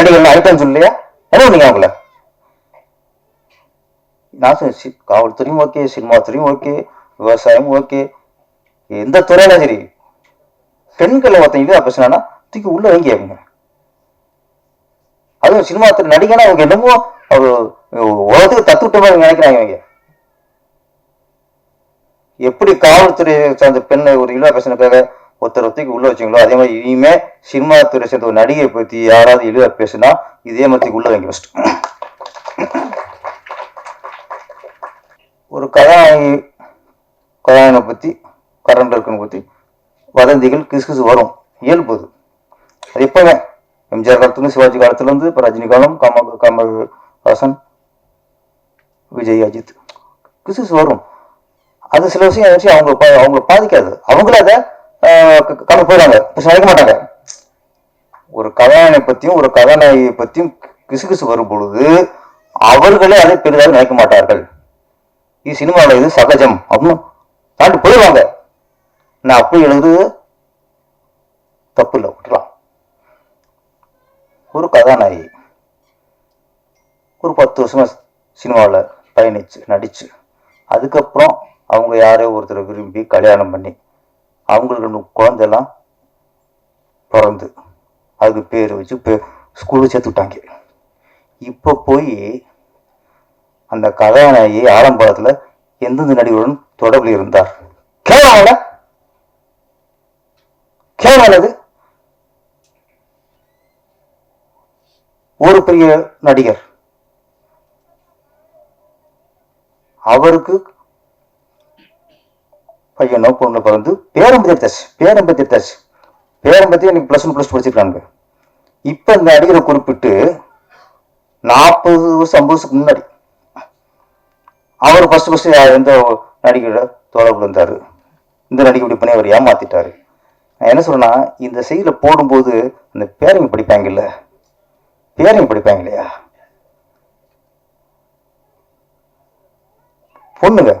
நடிகர்கள் ஐட்டம் சொல்லலையா? என்ன பண்ணீங்க அவங்கள? நான் காவல்துறையும் ஓகே சினிமா துறையும் ஓகே விவசாயம் ஓகே எந்த துறையில சரி? பெண்களை ஒருத்தங்க பேசினா தூக்கி உள்ள வைங்க அவங்க அதுவும் சினிமா துறை நடிகனா அவங்க என்னமோ அவர் உலகத்துக்கு தத்துவிட்ட மாதிரி நினைக்கிறாங்க அவங்க எப்படி காவல்துறை சார்ந்த பெண்ணை ஒரு இழிவா பேசினதுக்காக ஒருத்தர் தூக்கி உள்ள வச்சீங்களோ அதே மாதிரி இனிமே சினிமா துறை சேர்ந்த ஒரு நடிகை பத்தி யாராவது இழிவா பேசுனா இதே மாதிரி உள்ள வைங்க ஃபஸ்ட் ஒரு கதாநாயகி கதாநாயகனை பத்தி கரண்ட் இருக்கனை பத்தி வதந்திகள் கிசு கிசு வரும் இயல்பு அது. அது எம்ஜிஆர் காலத்துலேருந்து சிவாஜி காலத்துலேருந்து இப்போ ரஜினி காலம் கமல் ஹாசன் விஜய் அஜித் கிசு கிசு வரும். அது சில விஷயம் விஷயம் அவங்க பா- அவங்கள பாதிக்காது. அவங்கள அதை கடந்து போயிடுவாங்க பிரச்சனை மாட்டாங்க. ஒரு கதாநாயகனை பத்தியும் ஒரு கதாநாயகியை பத்தியும் கிசுகிசு வரும் பொழுது அவர்களே அதை பெரிதாக நினைக்க மாட்டார்கள். இது சினிமாவில் இது சகஜம். அப்படின்னு தாண்டி போயிடுவாங்க. நான் அப்படி எழுது தப்பு இல்லை விட்டுலாம் ஒரு கதாநாயகி ஒரு பத்து வருஷமா சினிமாவில் பயணிச்சு நடிச்சு அதுக்கப்புறம் அவங்க யாரோ ஒருத்தரை விரும்பி கல்யாணம் பண்ணி அவங்களுக்கு ரெண்டு குழந்தைலாம் பிறந்து அதுக்கு பேர் வச்சு பே ஸ்கூலில் சேர்த்து விட்டாங்க இப்போ போய் அந்த கதாநாயகி ஆரம்பத்தில் எந்தெந்த நடிகருடன் தொடர்பில் இருந்தார்? கேவலம் கேவலது ஒரு பெரிய நடிகர். அவருக்கு பையனோ பொண்ணு பிறந்து பேரம்பத்தி எடுத்தாச்சு பேரம்பத்தி எடுத்தாச்சு பேரம்பத்தி எனக்கு ப்ளஸ் ஒன் ப்ளஸ் படிச்சிருக்காங்க இப்போ இந்த நடிகரை குறிப்பிட்டு நாற்பது வருஷம் ஐம்பது வருஷத்துக்கு முன்னாடி அவர் ஃபர்ஸ்ட் ஃபர்ஸ்ட் எந்த நடிகையோட தொடர்பு இருந்தார் இந்த நடிகை இப்படி பண்ணி அவர் ஏமாத்திட்டாரு. நான் என்ன சொல்றேன்னா இந்த செய்தியில் போடும்போது அந்த பேரங்க படிப்பாங்கல்ல பேரங்க படிப்பாங்க இல்லையா? பொண்ணுங்க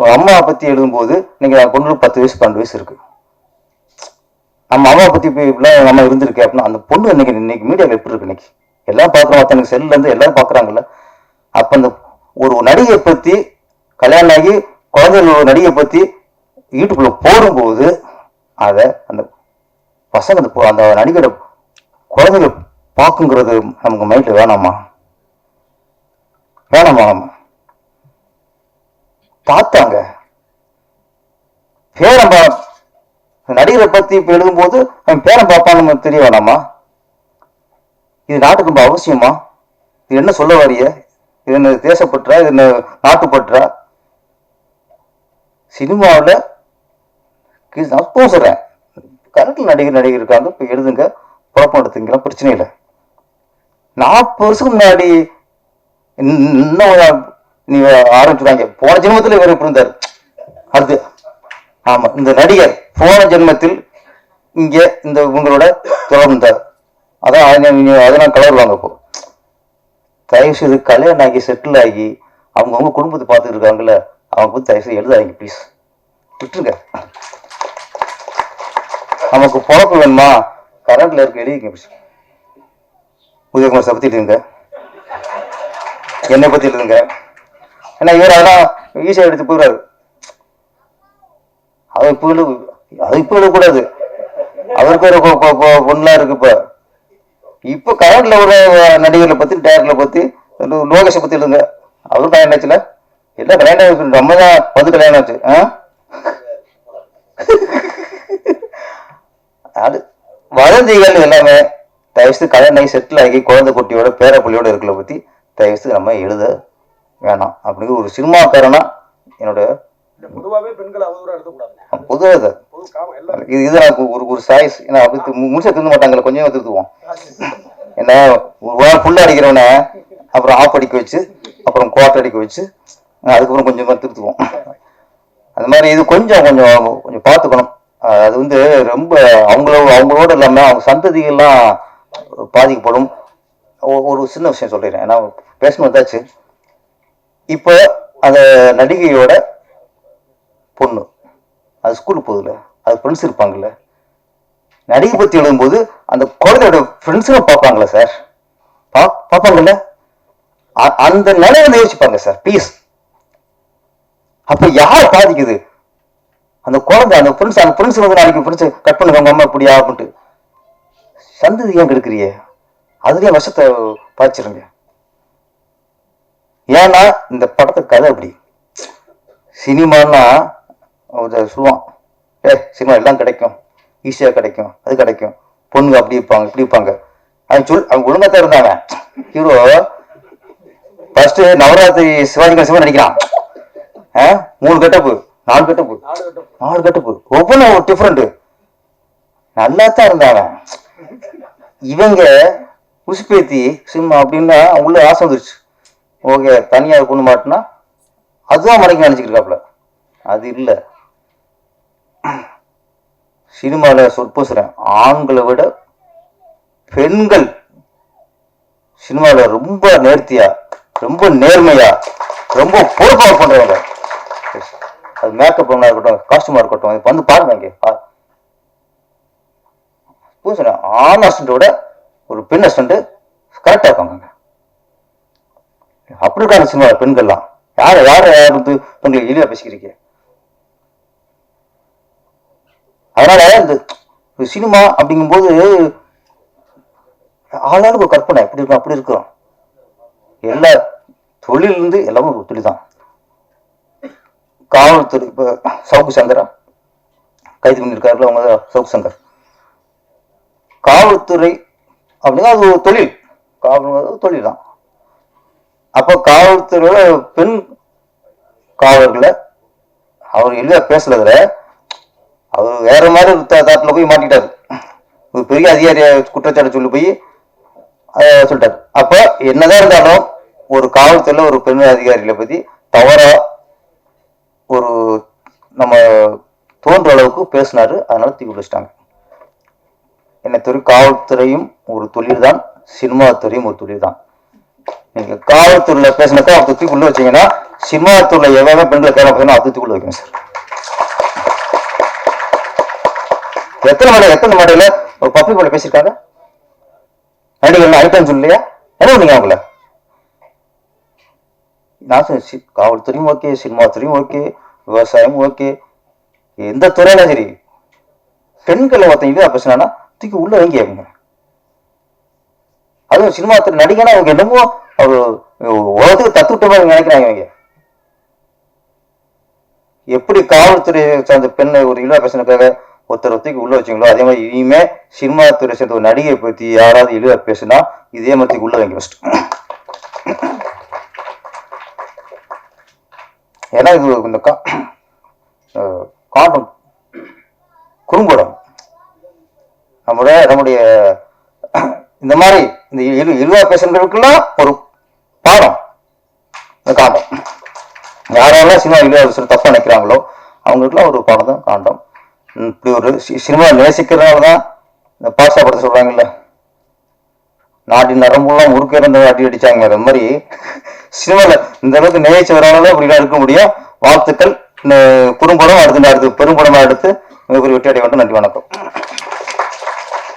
அம்மாவை பத்தி எழுதும்போது நான் பொண்ணுக்கு பத்து வயசு பன்னெண்டு வயசு இருக்கு. நம்ம அம்மாவை பத்தி இப்ப இப்படிலாம் நம்ம இருந்திருக்கு அப்படின்னா அந்த பொண்ணு இன்னைக்கு இன்னைக்கு மீடியாவில் எப்படி இருக்கு இன்னைக்கு? எல்லாம் பார்க்குறோம் அத்தனை செல்ல இருந்து எல்லாரும் பார்க்குறாங்கல்ல. அப்ப அந்த ஒரு நடிகை பத்தி கல்யாணம் ஆகி குழந்தைகள் ஒரு நடிகை பத்தி வீட்டுக்குள்ளே போடும்போது அதை அந்த பசங்க அந்த அந்த நடிகரை குழந்தைகள் பார்க்குங்கிறது நமக்கு மைண்ட்ல வேணாமா? வேணாமா? நம்ம பார்த்தாங்க. பேரம்பா நடிகரை பத்தி இப்ப எழுதும்போது அவன் பேரன் பார்ப்பான்னு தெரிய வேணாமா? இது நாட்டுக்கு ரொம்ப அவசியமா? இது என்ன சொல்ல வரிய இது என்ன தேசப்பற்றா? இது என்ன நாட்டுப்பற்றா? சினிமாவில் நான் சொல்றேன் கரெக்டில் நடிகர் நடிகர் இருக்காங்க. இப்போ எழுதுங்க. குழப்பம் எடுத்துக்கலாம் பிரச்சனை இல்லை. நாற்பது வருஷத்துக்கு முன்னாடி இன்னும் நீ ஆரம்பிச்சுட்டாங்க. போன ஜென்மத்தில் இவர் இப்படி இருந்தார்? அடுத்து ஆமா இந்த நடிகர் போன ஜென்மத்தில் இங்க இந்த உங்களோட தொடர்ந்தார் அதான் அதை நீங்க- அதெல்லாம் கலருவாங்க இப்போ தயவு செய்து கல்யாணம் ஆகி செட்டில் ஆகி அவங்கவுங்க குடும்பத்தை பார்த்துட்டு இருக்காங்கல்ல அவங்க வந்து தயவு செய்து எழுதாதீங்க ப்ளீஸ் விட்டுருங்க. நமக்கு பொழப்பு வேணுமா? கரண்ட்ல இருக்க எழுதிங்க ப்ளீஸ் உதயகுமார் சார் பத்தி எழுதுங்க என்னை பத்தி எழுதுங்க ஏன்னா இவர் அதெல்லாம் ஈஸியாக எடுத்து போயிடுறாரு அது இப்போ எழு அது இப்போ எழுதக்கூடாது அவருக்கு ஒரு பொண்ணுலாம் இருக்கு இப்போ. இப்போ கரண்ட்ல ஒரு நடிகர்களை பற்றி டேரக்டர்ல பற்றி லோகேஷை பற்றி எழுதுங்க. அவரும் கல்யாணம் ஆச்சுல எல்லாம் கல்யாணம் ஆச்சு நம்ம தான் வந்து கல்யாணம் ஆச்சு. ஆ? அது வதந்திகள் எல்லாமே தயவுசு கல்யாணம் ஆகி செட்டில் ஆகி குழந்தை குட்டியோட பேர பிள்ளையோட பற்றி பத்தி நம்ம எழுத வேணாம். அப்படிங்கிற ஒரு சினிமாக்காரனா என்னோட இல்ல பொதுவாவே பெண்களை அவதூறா எழுதக்கூடாதுங்க பொதுவாக இது இது ஒரு ஒரு சாய்ஸ் ஏன்னா அப்படி முடிச்சா தின்னு மாட்டாங்கல்ல கொஞ்சம் திருத்துவோம். என்ன ஒரு வாரம் ஃபுல்லாக அடிக்கிறவன அப்புறம் ஆஃப் அடிக்க வச்சு அப்புறம் குவார்டர் அடிக்க வச்சு அதுக்கப்புறம் கொஞ்சமாக திருத்துவோம். அது மாதிரி இது கொஞ்சம் கொஞ்சம் கொஞ்சம் பார்த்துக்கணும். அது வந்து ரொம்ப அவங்கள அவங்களோட இல்லாமல் அவங்க சந்ததிகள்லாம் பாதிக்கப்படும். ஒரு சின்ன விஷயம் சொல்லிடுறேன். ஏன்னா பேசணும் வந்தாச்சு இப்போ அந்த நடிகையோட பொண்ணு. அது ஸ்கூலுக்கு போகுதுல அது ஃப்ரெண்ட்ஸ் இருப்பாங்கல்ல. நடிகை பத்தி எழுதும்போது அந்த குழந்தையோட ஃப்ரெண்ட்ஸுங்க பார்ப்பாங்களா சார் பா பார்ப்பாங்கல்ல? அ- அந்த வந்து யோசிப்பாங்க சார் ப்ளீஸ் அப்ப யார் பாதிக்குது? அந்த குழந்தை அந்த ஃப்ரெண்ட்ஸ் அந்த ஃப்ரெண்ட்ஸ் வந்து நாளைக்கு ஃப்ரெண்ட்ஸ் கட் பண்ணுங்க அம்மா இப்படியா அப்படின்ட்டு சந்ததி ஏன் கெடுக்கிறியே அதுலயே விஷத்தை பாய்ச்சிருங்க. ஏன்னா இந்த படத்து கதை அப்படி. சினிமான்னா அவர் சொல்லுவான் ஏ சினிமா எல்லாம் கிடைக்கும். ஈஸியாக கிடைக்கும். அது கிடைக்கும். பொண்ணுங்க அப்படி இருப்பாங்க இப்படி இருப்பாங்க. அவன் சொல் அவங்க ஒழுங்கா தான் இருந்தாங்க ஹீரோ ஃபர்ஸ்ட் நவராத்திரி சிவாஜி கணேசன் நடிக்கிறான். ஆ? மூணு கட்டப்பு நாலு கட்டப்பு. நாலு கட்டப்பு. ஒவ்வொன்றும் ஒரு டிஃப்ரெண்ட் நல்லா தான் இருந்தாங்க இவங்க உசுப்பேத்தி சினிமா அப்படின்னா அவங்கள ஆசை வந்துருச்சு. ஓகே தனியா கொண்டு மாட்டினா அதுதான் மறைக்க நினைச்சிட்டு அது இல்லை. சினிமாவில் சொற்பசுறேன். ஆண்களை விட பெண்கள் சினிமாவில் ரொம்ப நேர்த்தியா ரொம்ப நேர்மையா ரொம்ப பொறுப்பாக பண்ணுறவங்க அது மேக்கப் பண்ணா இருக்கட்டும் காஸ்டியூமா இருக்கட்டும் இப்ப வந்து பாருங்க இங்கே பூசுறேன் ஆண் அஸ்டண்ட்டோட விட ஒரு பெண் அஸ்டண்ட்டு கரெக்டாக இருப்பாங்க அப்படி இருக்காங்க சினிமா பெண்கள்லாம். யார யார யார் வந்து பெண்களை இழிவா பேசிக்கிறீங்க அதனால இந்த சினிமா அப்படிங்கும்போது ஆளாளுக்கு ஒரு கற்பனை. எப்படி இருக்கும் அப்படி இருக்கும். எல்லா தொழிலிருந்து எல்லாமே ஒரு தொழில் தான். காவல்துறை இப்போ சவுக்கு சங்கரா கைது பண்ணியிருக்காருல அவங்க தான் சவுக்கு சங்கர். காவல்துறை அப்படின்னா அது ஒரு தொழில். காவல் தொழில் தான். அப்போ காவல்துறையோட பெண் காவலர்களை அவர் எளிதாக பேசுனதுல அவர் வேற மாதிரி தா- தாட்டில் போய் மாட்டிட்டாரு. ஒரு பெரிய அதிகாரிய குற்றச்சாட்டு சொல்லி போய் சொல்லிட்டாரு. அப்போ என்னதான் இருந்தாலும் ஒரு காவல்துறையில ஒரு பெண் அதிகாரிகளை பற்றி தவறா ஒரு நம்ம தோன்ற அளவுக்கு பேசினாரு. அதனால தீ பிடிச்சிட்டாங்க என்னை துறை காவல்துறையும் ஒரு தொழில் தான் சினிமா துறையும் ஒரு தொழில் தான் நீங்க காவல்துறையில பேசினக்கா அதை தூக்கி உள்ள வச்சீங்கன்னா சினிமா எவ்வளவு பெண்களை கேள்வி போதும் அதை தூக்கி உள்ள வைக்கணும் சார். எத்தனை மேடை எத்தனை மடையில ஒரு பப்ளிக் மேல பேசியிருக்காங்க? நடிகர்கள் ஐட்டம் சொல்லலையா? என்ன பண்ணீங்க அவங்கள? நான் காவல்துறையும் ஓகே சினிமாத்துறையும் ஓகே விவசாயம் ஓகே எந்த துறையிலும் சரி? பெண்களை ஒருத்தன் இதா பேசினா தூக்கி உள்ள வைங்க அவங்க அதுவும் சினிமா துறை நடிகனா அவங்க என்னமோ அவர் உலகத்துக்கு தத்துவிட்ட மாதிரி நினைக்கிறாங்க இவங்க. எப்படி காவல்துறை சார்ந்த பெண்ணை ஒரு இழிவா பேசினதுக்காக ஒருத்தர் தூக்கி உள்ள வச்சீங்களோ அதே மாதிரி இனிமே சினிமா துறை சேர்ந்த ஒரு நடிகை பத்தி யாராவது இழிவா பேசினா இதே மாதிரி உள்ள வைங்க ஃபர்ஸ்ட் ஏன்னா இது இந்த கா- காண்டம் குறும்படம். நம்முடைய நம்முடைய இந்த மாதிரி இந்த இழு இழிவா பேசுறவங்களுக்குலாம் ஒரு பாடம். இந்த காண்டம். யாரெல்லாம் சினிமா இழிவா பேசுற தப்பா நினைக்கிறாங்களோ அவங்களுக்குலாம் ஒரு பாடம் தான் காண்டம். இப்படி ஒரு சினிமா நேசிக்கிறதுனால தான் இந்த பாஷா படத்தை சொல்றாங்கல்ல. நாட்டின் நரம்புலாம் முறுக்க இருந்த அடி அடிச்சாங்க அது மாதிரி சினிமால இந்த அளவுக்கு நேசிச்சவரால இப்படிலாம் இருக்க முடியும். வாழ்த்துக்கள். இந்த குறும்படம் அடுத்து அடுத்து பெரும்படமாக எடுத்து மிகப்பெரிய வெற்றி அடைய வேண்டும் நன்றி வணக்கம்.